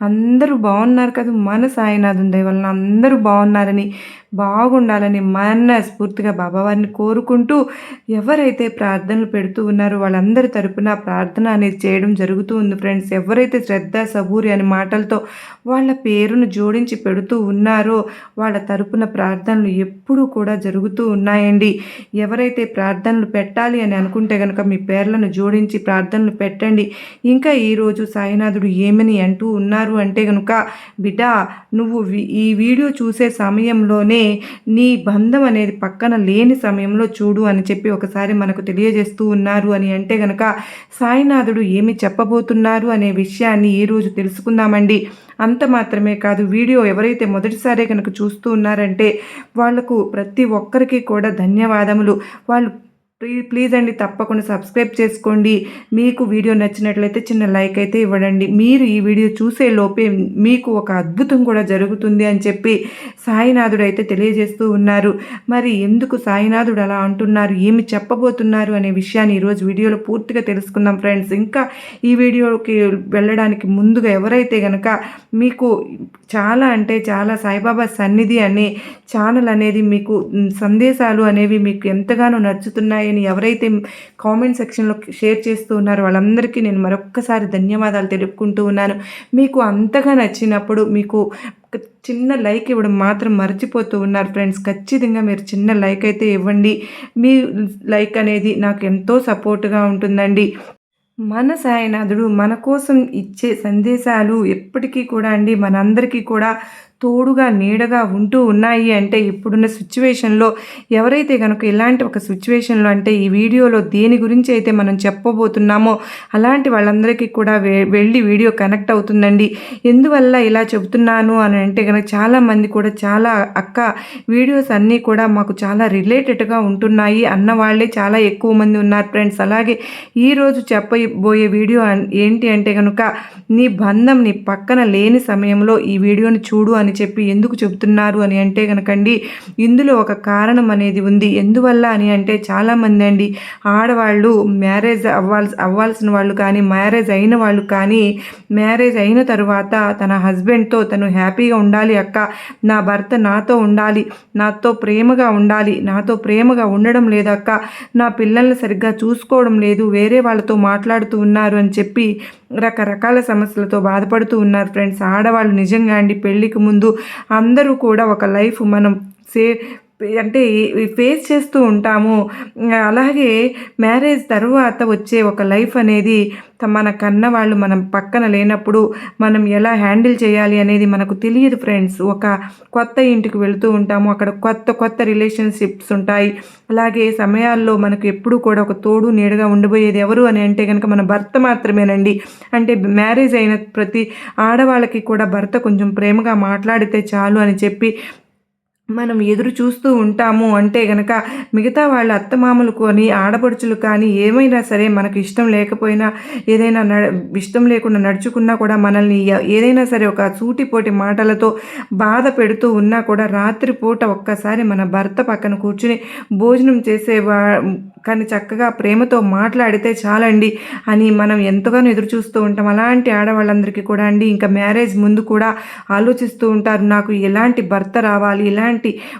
అందరూ బాగున్నారు కదా మన సాయినాథం దయ వలన అందరూ బాగున్నారని బాగుండాలని మనస్ఫూర్తిగా బాబావారిని కోరుకుంటూ ఎవరైతే ప్రార్థనలు పెడుతూ ఉన్నారో వాళ్ళందరి తరపున ప్రార్థన అనేది చేయడం జరుగుతూ ఉంది ఫ్రెండ్స్. ఎవరైతే శ్రద్ధ సబూరి అనే మాటలతో వాళ్ళ పేరును జోడించి పెడుతూ ఉన్నారో వాళ్ళ తరపున ప్రార్థనలు ఎప్పుడూ కూడా జరుగుతూ ఉన్నాయండి. ఎవరైతే ప్రార్థనలు పెట్టాలి అని అనుకుంటే కనుక మీ పేర్లను జోడించి ప్రార్థనలు పెట్టండి. ఇంకా ఈరోజు సాయినాథుడు ఏమని అంటూ ఉన్నారు అంటే కనుక బిడ్డ నువ్వు ఈ వీడియో చూసే సమయంలోనే నీ బంధం అనేది పక్కన లేని సమయంలో చూడు అని చెప్పి ఒకసారి మనకు తెలియజేస్తూ ఉన్నారు అని అంటే గనక సాయినాథుడు ఏమి చెప్పబోతున్నారు అనే విషయాన్ని ఈరోజు తెలుసుకుందామండి. అంత మాత్రమే కాదు వీడియో ఎవరైతే మొదటిసారే కనుక చూస్తూ ఉన్నారంటే వాళ్ళకు ప్రతి ఒక్కరికి కూడా ధన్యవాదములు. వాళ్ళు ప్లీజ్ అండి తప్పకుండా సబ్స్క్రైబ్ చేసుకోండి. మీకు వీడియో నచ్చినట్లయితే చిన్న లైక్ అయితే ఇవ్వడండి. మీరు ఈ వీడియో చూసే లోపే మీకు ఒక అద్భుతం కూడా జరుగుతుంది అని చెప్పి సాయినాథుడు అయితే తెలియజేస్తూ ఉన్నారు. మరి ఎందుకు సాయినాథుడు అలా అంటున్నారు? ఏమి చెప్పబోతున్నారు అనే విషయాన్ని ఈరోజు వీడియోలో పూర్తిగా తెలుసుకుందాం ఫ్రెండ్స్. ఇంకా ఈ వీడియోకి వెళ్ళడానికి ముందుగా ఎవరైతే కనుక మీకు చాలా అంటే చాలా సాయిబాబా సన్నిధి అనే ఛానల్ అనేది మీకు సందేశాలు అనేవి మీకు ఎంతగానో నచ్చుతున్నాయి. ఉన్నాయని ఎవరైతే కామెంట్ సెక్షన్లో షేర్ చేస్తూ ఉన్నారో వాళ్ళందరికీ నేను మరొక్కసారి ధన్యవాదాలు తెలుపుకుంటూ ఉన్నాను. మీకు అంతగా నచ్చినప్పుడు మీకు చిన్న లైక్ ఇవ్వడం మాత్రం మర్చిపోతూ ఉన్నారు ఫ్రెండ్స్. ఖచ్చితంగా మీరు చిన్న లైక్ అయితే ఇవ్వండి. మీ లైక్ అనేది నాకు ఎంతో సపోర్ట్గా ఉంటుందండి. మన సాయనాథుడు మన కోసం ఇచ్చే సందేశాలు ఎప్పటికీ కూడా అండి. మనందరికీ కూడా తోడుగా నీడగా ఉంటూ ఉన్నాయి అంటే ఇప్పుడున్న సిచ్యువేషన్లో ఎవరైతే కనుక ఇలాంటి ఒక సిచ్యువేషన్లో అంటే ఈ వీడియోలో దేని గురించి అయితే మనం చెప్పబోతున్నామో అలాంటి వాళ్ళందరికీ కూడా వెళ్ళి వీడియో కనెక్ట్ అవుతుందండి. ఎందువల్ల ఇలా చెబుతున్నాను అని అంటే కనుక చాలామంది కూడా చాలా అక్క వీడియోస్ అన్నీ కూడా మాకు చాలా రిలేటెడ్గా ఉంటున్నాయి అన్న వాళ్ళే చాలా ఎక్కువ మంది ఉన్నారు ఫ్రెండ్స్. అలాగే ఈరోజు చెప్పబోయే వీడియో ఏంటి అంటే కనుక నీ బంధం నీ పక్కన లేని సమయంలో ఈ వీడియోని చూడు అని అని చెప్పి ఎందుకు చెబుతున్నారు అని అంటే కనుకండి ఇందులో ఒక కారణం అనేది ఉంది. ఎందువల్ల అని అంటే చాలామంది అండి ఆడవాళ్ళు మ్యారేజ్ అవ్వాల్సి అవ్వాల్సిన వాళ్ళు కానీ మ్యారేజ్ అయిన వాళ్ళు కానీ మ్యారేజ్ అయిన తర్వాత తన హస్బెండ్తో తను హ్యాపీగా ఉండాలి అక్క నా భర్త నాతో ఉండాలి నాతో ప్రేమగా ఉండాలి నాతో ప్రేమగా ఉండడం లేదక్క నా పిల్లల్ని సరిగ్గా చూసుకోవడం లేదు వేరే వాళ్ళతో మాట్లాడుతూ ఉన్నారు అని చెప్పి రకరకాల సమస్యలతో బాధపడుతూ ఉన్నారు ఫ్రెండ్స్. ఆడవాళ్ళు నిజంగా అండి పెళ్ళికి ముందు అందరూ కూడా ఒక లైఫ్ మనం సే అంటే ఫేస్ చేస్తూ ఉంటాము. అలాగే మ్యారేజ్ తర్వాత వచ్చే ఒక లైఫ్ అనేది మన కన్న వాళ్ళు మనం పక్కన లేనప్పుడు మనం ఎలా హ్యాండిల్ చేయాలి అనేది మనకు తెలియదు ఫ్రెండ్స్. ఒక కొత్త ఇంటికి వెళుతూ ఉంటాము. అక్కడ కొత్త కొత్త రిలేషన్షిప్స్ ఉంటాయి. అలాగే సమయాల్లో మనకు ఎప్పుడూ కూడా ఒక తోడు నీడగా ఉండబోయేది ఎవరు అని అంటే కనుక మన భర్త మాత్రమేనండి. అంటే మ్యారేజ్ అయిన ప్రతి ఆడవాళ్ళకి కూడా భర్త కొంచెం ప్రేమగా మాట్లాడితే చాలు అని చెప్పి మనం ఎదురు చూస్తూ ఉంటాము అంటే గనక మిగతా వాళ్ళ అత్తమామలు కొని ఆడపడుచులు కానీ ఏమైనా సరే మనకు ఇష్టం లేకపోయినా ఏదైనా ఇష్టం లేకుండా నడుచుకున్నా కూడా మనల్ని ఏదైనా సరే ఒక సూటిపోటి మాటలతో బాధ పెడుతూ ఉన్నా కూడా రాత్రిపూట ఒక్కసారి మన భర్త పక్కన కూర్చుని భోజనం చేసేవా కానీ చక్కగా ప్రేమతో మాట్లాడితే చాలండి అని మనం ఎంతగానో ఎదురు చూస్తూ ఉంటాం. అలాంటి ఆడవాళ్ళందరికీ కూడా అండి ఇంకా మ్యారేజ్ ముందు కూడా ఆలోచిస్తూ ఉంటారు నాకు ఎలాంటి భర్త రావాలి ఇలాంటి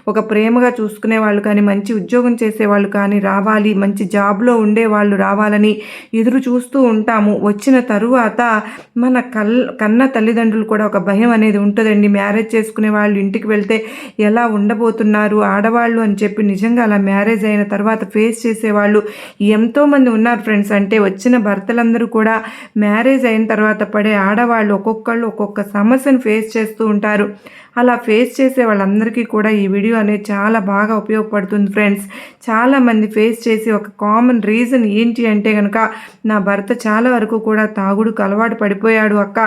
ఒక ప్రేమగా చూసుకునే వాళ్ళు కానీ మంచి ఉద్యోగం చేసేవాళ్ళు కానీ రావాలి మంచి జాబ్లో ఉండే వాళ్ళు రావాలని ఎదురు చూస్తూ ఉంటాము. వచ్చిన తరువాత మన కల్ కన్న తల్లిదండ్రులు కూడా ఒక భయం అనేది ఉంటుందండి. మ్యారేజ్ చేసుకునే వాళ్ళు ఇంటికి వెళ్తే ఎలా ఉండబోతున్నారు ఆడవాళ్ళు అని చెప్పి నిజంగా అలా మ్యారేజ్ అయిన తర్వాత ఫేస్ చేసేవాళ్ళు ఎంతోమంది ఉన్నారు ఫ్రెండ్స్. అంటే వచ్చిన భర్తలందరూ కూడా మ్యారేజ్ అయిన తర్వాత పడే ఆడవాళ్ళు ఒక్కొక్కళ్ళు ఒక్కొక్క సమస్యను ఫేస్ చేస్తూ ఉంటారు. అలా ఫేస్ చేసే వాళ్ళందరికీ కూడా ఈ వీడియో అనేది చాలా బాగా ఉపయోగపడుతుంది ఫ్రెండ్స్. చాలామంది ఫేస్ చేసి ఒక కామన్ రీజన్ ఏంటి అంటే కనుక నా భర్త చాలా వరకు కూడా తాగుడుకు అలవాటు పడిపోయాడు అక్క.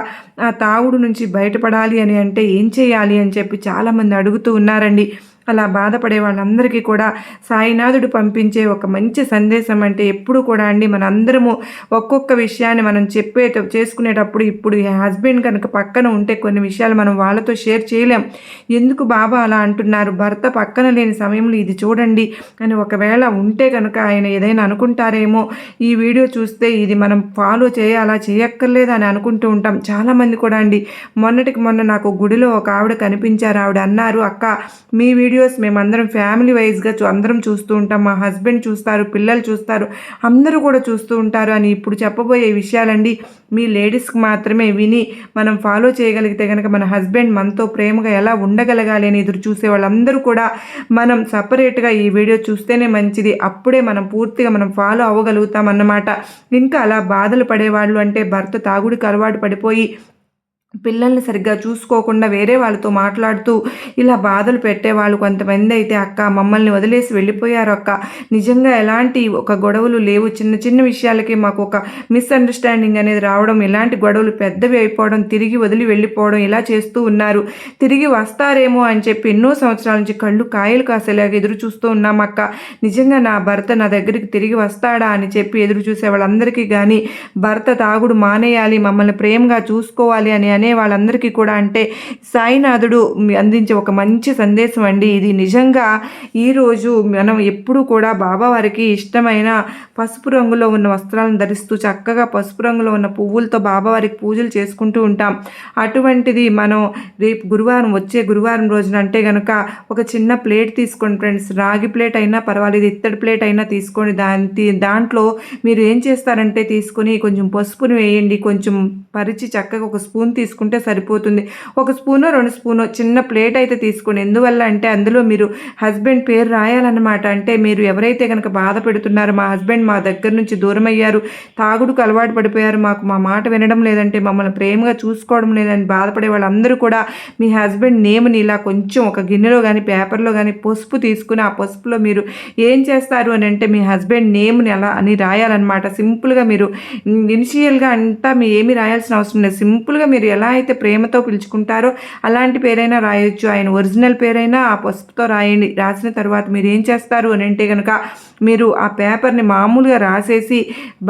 ఆ తాగుడు నుంచి బయటపడాలి అని అంటే ఏం చేయాలి అని చెప్పి చాలామంది అడుగుతూ ఉన్నారండి. అలా బాధపడే వాళ్ళందరికీ కూడా సాయినాథుడు పంపించే ఒక మంచి సందేశం అంటే ఎప్పుడు కూడా అండి మనందరము ఒక్కొక్క విషయాన్ని మనం చెప్పే చేసుకునేటప్పుడు ఇప్పుడు ఈ హస్బెండ్ కనుక పక్కన ఉంటే కొన్ని విషయాలు మనం వాళ్ళతో షేర్ చేయలేం. ఎందుకు బాబా అలా అంటున్నారు? భర్త పక్కన లేని సమయంలో ఇది చూడండి అని ఒకవేళ ఉంటే కనుక ఆయన ఏదైనా అనుకుంటారేమో. ఈ వీడియో చూస్తే ఇది మనం ఫాలో చేయాలా చేయక్కర్లేదు అని అనుకుంటూ ఉంటాం. చాలామంది కూడా అండి మొన్నటికి మొన్న నాకు గుడిలో ఒక ఆవిడ కనిపించారు. ఆవిడ అన్నారు అక్క మీ వీడియోస్ మేమందరం ఫ్యామిలీ వైజ్గా చూ అందరం చూస్తూ ఉంటాం. మా హస్బెండ్ చూస్తారు పిల్లలు చూస్తారు. అందరూ కూడా చూస్తూ ఉంటారు అని ఇప్పుడు చెప్పబోయే విషయాలండి. మీ లేడీస్కి మాత్రమే విని మనం ఫాలో చేయగలిగితే కనుక మన హస్బెండ్ మనతో ప్రేమగా ఎలా ఉండగలగాలి అని ఎదురు చూసే వాళ్ళందరూ కూడా మనం సపరేట్గా ఈ వీడియో చూస్తేనే మంచిది. అప్పుడే మనం పూర్తిగా మనం ఫాలో అవ్వగలుగుతాం అన్నమాట. ఇంకా అలా బాధలు పడేవాళ్ళు అంటే భర్త తాగుడికి అలవాటు పడిపోయి పిల్లల్ని సరిగ్గా చూసుకోకుండా వేరే వాళ్ళతో మాట్లాడుతూ ఇలా బాధలు పెట్టేవాళ్ళు కొంతమంది అయితే అక్క మమ్మల్ని వదిలేసి వెళ్ళిపోయారు అక్క. నిజంగా ఎలాంటి ఒక గొడవలు లేవు. చిన్న చిన్న విషయాలకి మాకు ఒక మిస్అండర్స్టాండింగ్ అనేది రావడం ఇలాంటి గొడవలు పెద్దవి అయిపోవడం తిరిగి వదిలి వెళ్ళిపోవడం ఇలా చేస్తూ ఉన్నారు. తిరిగి వస్తారేమో అని చెప్పి ఎన్నో సంవత్సరాల నుంచి కళ్ళు కాయలు కాసేలాగా ఎదురు చూస్తూ ఉన్నాం అక్క. నిజంగా నా భర్త నా దగ్గరికి తిరిగి వస్తాడా అని చెప్పి ఎదురు చూసే వాళ్ళందరికీ కానీ భర్త తాగుడు మానేయాలి మమ్మల్ని ప్రేమగా చూసుకోవాలి అని అనే వాళ్ళందరికీ కూడా అంటే సాయినాథుడు అందించే ఒక మంచి సందేశం అండి. ఇది నిజంగా ఈరోజు మనం ఎప్పుడూ కూడా బాబావారికి ఇష్టమైన పసుపు రంగులో ఉన్న వస్త్రాలను ధరిస్తూ చక్కగా పసుపు రంగులో ఉన్న పువ్వులతో బాబావారికి పూజలు చేసుకుంటూ ఉంటాం. అటువంటిది మనం రేపు గురువారం వచ్చే గురువారం రోజున అంటే కనుక ఒక చిన్న ప్లేట్ తీసుకోండి ఫ్రెండ్స్. రాగి ప్లేట్ అయినా పర్వాలేదు ఇత్తడి ప్లేట్ అయినా తీసుకోండి. దాని దాంట్లో మీరు ఏం చేస్తారంటే తీసుకొని కొంచెం పసుపుని వేయండి. కొంచెం పరిచి చక్కగా ఒక స్పూన్ తీసుకు తీసుకుంటే సరిపోతుంది. ఒక స్పూనో రెండు స్పూనో చిన్న ప్లేట్ అయితే తీసుకోండి. ఎందువల్ల అంటే అందులో మీరు హస్బెండ్ పేరు రాయాలన్నమాట. అంటే మీరు ఎవరైతే కనుక బాధ పెడుతున్నారో మా హస్బెండ్ మా దగ్గర నుంచి దూరం అయ్యారు తాగుడుకు అలవాటు పడిపోయారు మాకు మా మాట వినడం లేదంటే మమ్మల్ని ప్రేమగా చూసుకోవడం లేదని బాధపడే వాళ్ళందరూ కూడా మీ హస్బెండ్ నేమ్ని ఇలా కొంచెం ఒక గిన్నెలో కానీ పేపర్లో కానీ పసుపు తీసుకుని ఆ పసుపులో మీరు ఏం చేస్తారు అని అంటే మీ హస్బెండ్ నేమ్ని అలా అని రాయాలన్నమాట. సింపుల్గా మీరు ఇనిషియల్గా అంతా మీ ఏమి రాయాల్సిన అవసరం లేదు. సింపుల్గా మీరు ఎలా ఎలా అయితే ప్రేమతో పిలుచుకుంటారో అలాంటి పేరైనా రాయొచ్చు. ఆయన ఒరిజినల్ పేరైనా ఆ పసుపుతో రాయండి. రాసిన తర్వాత మీరు ఏం చేస్తారు అని అంటే కనుక మీరు ఆ పేపర్ని మామూలుగా రాసేసి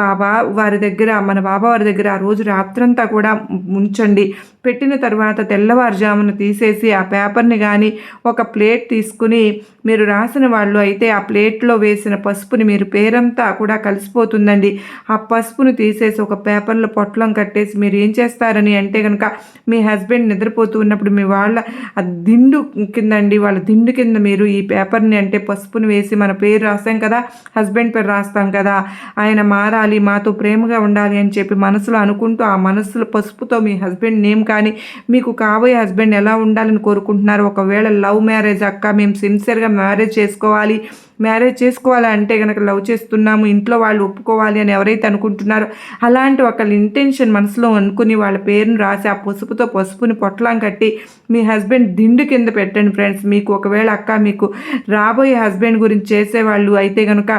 బాబా వారి దగ్గర మన బాబా వారి దగ్గర ఆ రోజు రాత్రంతా కూడా ఉంచండి పెట్టిన తర్వాత తెల్లవారుజామున తీసేసి ఆ పేపర్ని కానీ ఒక ప్లేట్ తీసుకుని మీరు రాసిన వాళ్ళు అయితే ఆ ప్లేట్లో వేసిన పసుపుని మీరు పేరంతా కూడా కలిసిపోతుందండి. ఆ పసుపును తీసేసి ఒక పేపర్లో పొట్లం కట్టేసి మీరు ఏం చేస్తారని అంటే కనుక మీ హస్బెండ్ నిద్రపోతూ ఉన్నప్పుడు మీ వాళ్ళ ఆ దిండు కిందండి వాళ్ళ దిండు కింద మీరు ఈ పేపర్ని అంటే పసుపుని వేసి మన పేరు రాసాం కదా హస్బెండ్ పేరు రాస్తాం కదా ఆయన మారాలి మాతో ప్రేమగా ఉండాలి అని చెప్పి మనసులో అనుకుంటూ ఆ మనసులో పసుపుతో మీ హస్బెండ్ నేమ్ కానీ మీకు కాబోయే హస్బెండ్ ఎలా ఉండాలని కోరుకుంటున్నారు ఒకవేళ లవ్ మ్యారేజ్ అక్క మేము సిన్సియర్గా మ్యారేజ్ చేసుకోవాలి మ్యారేజ్ చేసుకోవాలి అంటే కనుక లవ్ చేస్తున్నాము ఇంట్లో వాళ్ళు ఒప్పుకోవాలి అని ఎవరైతే అనుకుంటున్నారో అలాంటి ఒకళ్ళ ఇంటెన్షన్ మనసులో అనుకుని వాళ్ళ పేరును రాసి ఆ పసుపుతో పసుపుని పొట్లం కట్టి మీ హస్బెండ్ దిండు కింద పెట్టండి ఫ్రెండ్స్. మీకు ఒకవేళ అక్క మీకు రాబోయే హస్బెండ్ గురించి చేసేవాళ్ళు అయితే కనుక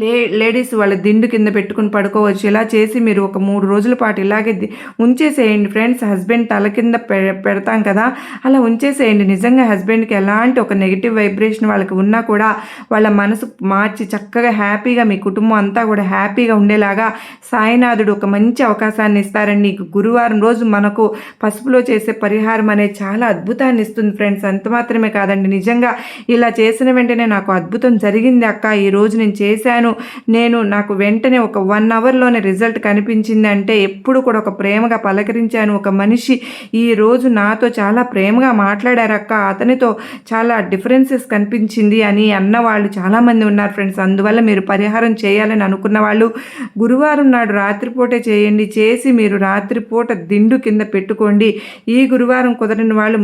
లే లేడీస్ వాళ్ళ దిండు కింద పెట్టుకుని పడుకోవచ్చు. ఇలా చేసి మీరు ఒక మూడు రోజుల పాటు ఇలాగే ఉంచేసేయండి ఫ్రెండ్స్. హస్బెండ్ తల కింద పె పెడతాం కదా. అలా ఉంచేసేయండి. నిజంగా హస్బెండ్కి ఎలాంటి ఒక నెగిటివ్ వైబ్రేషన్ వాళ్ళకి ఉన్నా కూడా వాళ్ళ మనసు మార్చి చక్కగా హ్యాపీగా మీ కుటుంబం అంతా కూడా హ్యాపీగా ఉండేలాగా సాయినాథుడు ఒక మంచి అవకాశాన్ని ఇస్తారండి గురువారం రోజు మనకు పసుపులో చేసే పరిహారం అనేది చాలా అద్భుతాన్ని ఇస్తుంది ఫ్రెండ్స్. అంత మాత్రమే కాదండి. నిజంగా ఇలా చేసిన వెంటనే నాకు అద్భుతం జరిగింది అక్క. ఈ రోజు నేను చేశాను. చేశాను. నేను నాకు వెంటనే ఒక వన్ అవర్లోనే రిజల్ట్ కనిపించింది అంటే ఎప్పుడు కూడా ఒక ప్రేమగా పలకరించాను. ఒక మనిషి ఈ రోజు నాతో చాలా ప్రేమగా మాట్లాడారక్క అతనితో చాలా డిఫరెన్సెస్ కనిపించింది అని అన్న వాళ్ళు చాలామంది ఉన్నారు ఫ్రెండ్స్ అందువల్ల మీరు పరిహారం చేయాలని అనుకున్న వాళ్ళు గురువారం నాడు రాత్రిపూటే చేయండి. చేసి మీరు రాత్రిపూట దిండు కింద పెట్టుకోండి. ఈ గురువారం కుదరని వాళ్ళు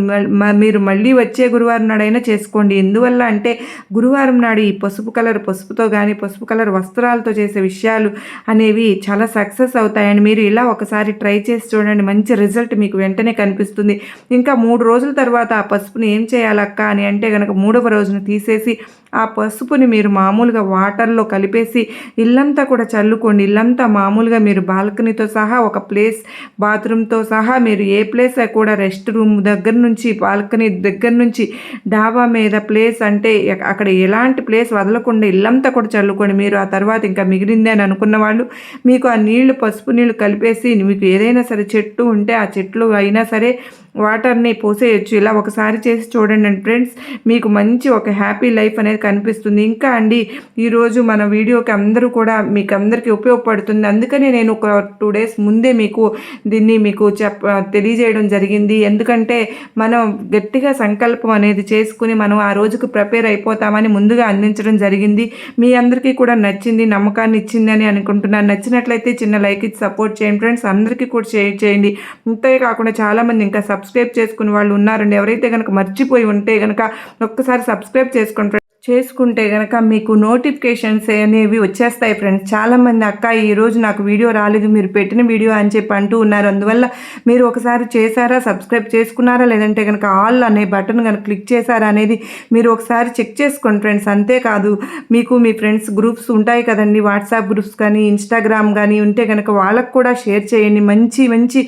మీరు మళ్ళీ వచ్చే గురువారం నాడైనా చేసుకోండి. ఎందువల్ల అంటే గురువారం నాడు ఈ పసుపు కలర్ పసుపుతో కానీ పసుపు కలర్ వస్త్రాలతో చేసే విషయాలు అనేవి చాలా సక్సెస్ అవుతాయండి మీరు ఇలా ఒకసారి ట్రై చేసి చూడండి. మంచి రిజల్ట్ మీకు వెంటనే కనిపిస్తుంది. ఇంకా మూడు రోజుల తర్వాత ఆ పసుపుని ఏం చేయాలక్క అని అంటే కనుక మూడవ రోజున తీసేసి ఆ పసుపుని మీరు మామూలుగా వాటర్లో కలిపేసి ఇల్లంతా కూడా చల్లుకోండి. ఇల్లంతా మామూలుగా మీరు బాల్కనీతో సహా ఒక ప్లేస్ బాత్రూమ్తో సహా మీరు ఏ ప్లేస్ కూడా రెస్ట్ రూమ్ దగ్గర నుంచి బాల్కనీ దగ్గర నుంచి డాబా మీద ప్లేస్ అంటే అక్కడ ఎలాంటి ప్లేస్ వదలకుండా ఇల్లంతా కూడా చల్లుకోండి. మీరు ఆ తర్వాత ఇంకా మిగిలింది అని అనుకున్న వాళ్ళు మీకు ఆ నీళ్ళు పసుపు నీళ్ళు కలిపేసి మీకు ఏదైనా సరే చెట్టు ఉంటే ఆ చెట్లు అయినా సరే వాటర్ని పోసేయచ్చు. ఇలా ఒకసారి చేసి చూడండి ఫ్రెండ్స్. మీకు మంచి ఒక హ్యాపీ లైఫ్ అనేది కనిపిస్తుంది. ఇంకా అండి ఈరోజు మన వీడియోకి అందరూ కూడా మీకు అందరికీ ఉపయోగపడుతుంది. అందుకనే నేను ఒక టూ డేస్ ముందే మీకు దీన్ని మీకు చెప్ప తెలియజేయడం జరిగింది. ఎందుకంటే మనం గట్టిగా సంకల్పం అనేది చేసుకుని మనం ఆ రోజుకు ప్రిపేర్ అయిపోతామని ముందుగా అందించడం జరిగింది. మీ అందరికీ కూడా నచ్చింది నమ్మకాన్ని ఇచ్చిందని అనుకుంటున్నాను. నచ్చినట్లయితే చిన్న లైక్ ఇచ్చి సపోర్ట్ చేయండి ఫ్రెండ్స్. అందరికీ కూడా షేర్ చేయండి. ఇంతే కాకుండా చాలామంది ఇంకా సబ్స్క్రైబ్ చేసుకునే వాళ్ళు ఉన్నారండి. ఎవరైతే కనుక మర్చిపోయి ఉంటే కనుక ఒక్కసారి సబ్స్క్రైబ్ చేసుకోండి. చేసుకుంటే కనుక మీకు నోటిఫికేషన్స్ అనేవి వచ్చేస్తాయి ఫ్రెండ్స్. చాలామంది అక్క ఈరోజు నాకు వీడియో రాలేదు మీరు పెట్టిన వీడియో అని చెప్పి అంటూ ఉన్నారు. అందువల్ల మీరు ఒకసారి చేశారా సబ్స్క్రైబ్ చేసుకున్నారా లేదంటే కనుక ఆల్ అనే బటన్ కనుక క్లిక్ చేశారా అనేది మీరు ఒకసారి చెక్ చేసుకోండి ఫ్రెండ్స్. అంతేకాదు మీకు మీ ఫ్రెండ్స్ గ్రూప్స్ ఉంటాయి కదండి వాట్సాప్ గ్రూప్స్ కానీ ఇన్స్టాగ్రామ్ కానీ ఉంటే కనుక వాళ్ళకు కూడా షేర్ చేయండి. మంచి మంచి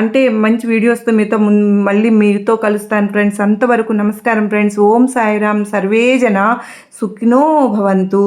అంటే మంచి వీడియోస్తో మీతో మళ్ళీ మీతో కలుస్తాను ఫ్రెండ్స్. అంతవరకు నమస్కారం ఫ్రెండ్స్. ఓం సాయిరామ్. సర్వేజన సుఖినో భవంతు.